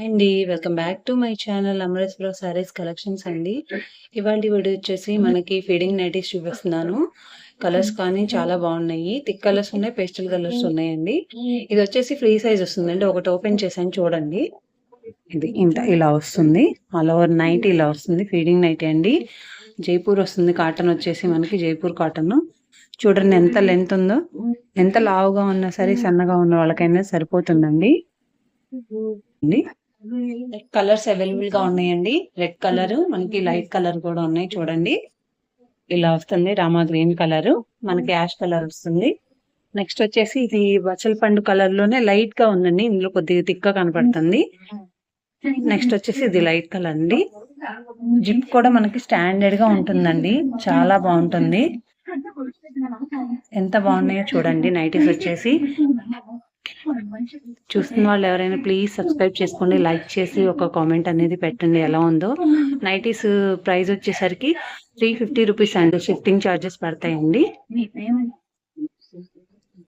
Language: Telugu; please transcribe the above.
అండి welcome back to my channel Amaresh bro saris collections అండి ఇవాళ వీడియో వచ్చేసి మనకి ఫీడింగ్ నైటీస్ చూపిస్తున్నాను. కలర్స్ కానీ చాలా బాగున్నాయి. థిక్ కలర్స్ ఉన్నాయి పేస్టల్ కలర్స్ ఉన్నాయండి ఇది వచ్చేసి ఫ్రీ సైజ్ వస్తుందండి. ఒకటి ఓపెన్ చేశాను చూడండి. ఇది ఇంత ఇలా వస్తుంది. ఆల్ ఓవర్ నైట్ ఇలా వస్తుంది ఫీడింగ్ నైట్ అండి జైపూర్ వస్తుంది కాటన్ వచ్చేసి మనకి జైపూర్ కాటన్ చూడండి ఎంత లెంత్ ఉందో. ఎంత లావుగా ఉన్నా సరే సన్నగా ఉన్న వాళ్ళకైనా సరిపోతుందండి. కలర్స్ అవైలబుల్గా ఉన్నాయండి. రెడ్ కలర్ మనకి లైట్ కలర్ కూడా ఉన్నాయి చూడండి. ఇలా వస్తుంది రామా గ్రీన్ కలర్ మనకి యాష్ కలర్ వస్తుంది. నెక్స్ట్ వచ్చేసి ఇది బచ్చల పండు కలర్లోనే లైట్గా ఉందండి ఇందులో కొద్దిగా తిక్క కనపడుతుంది. నెక్స్ట్ వచ్చేసి ఇది లైట్ కలర్ అండి. జిప్ కూడా మనకి స్టాండర్డ్గా ఉంటుందండి చాలా బాగుంటుంది. ఎంత బాగున్నాయో చూడండి నైటీస్ వచ్చేసి. చూస్తున్న వాళ్ళు ఎవరైనా ప్లీజ్ సబ్స్క్రైబ్ చేసుకోండి లైక్ చేసి ఒక కామెంట్ అనేది పెట్టండి ఎలా ఉందో. నైటీస్ ప్రైస్ వచ్చేసరికి త్రీ ఫిఫ్టీ రూపీస్ అండి షిఫ్టింగ్ ఛార్జెస్ పడతాయండి.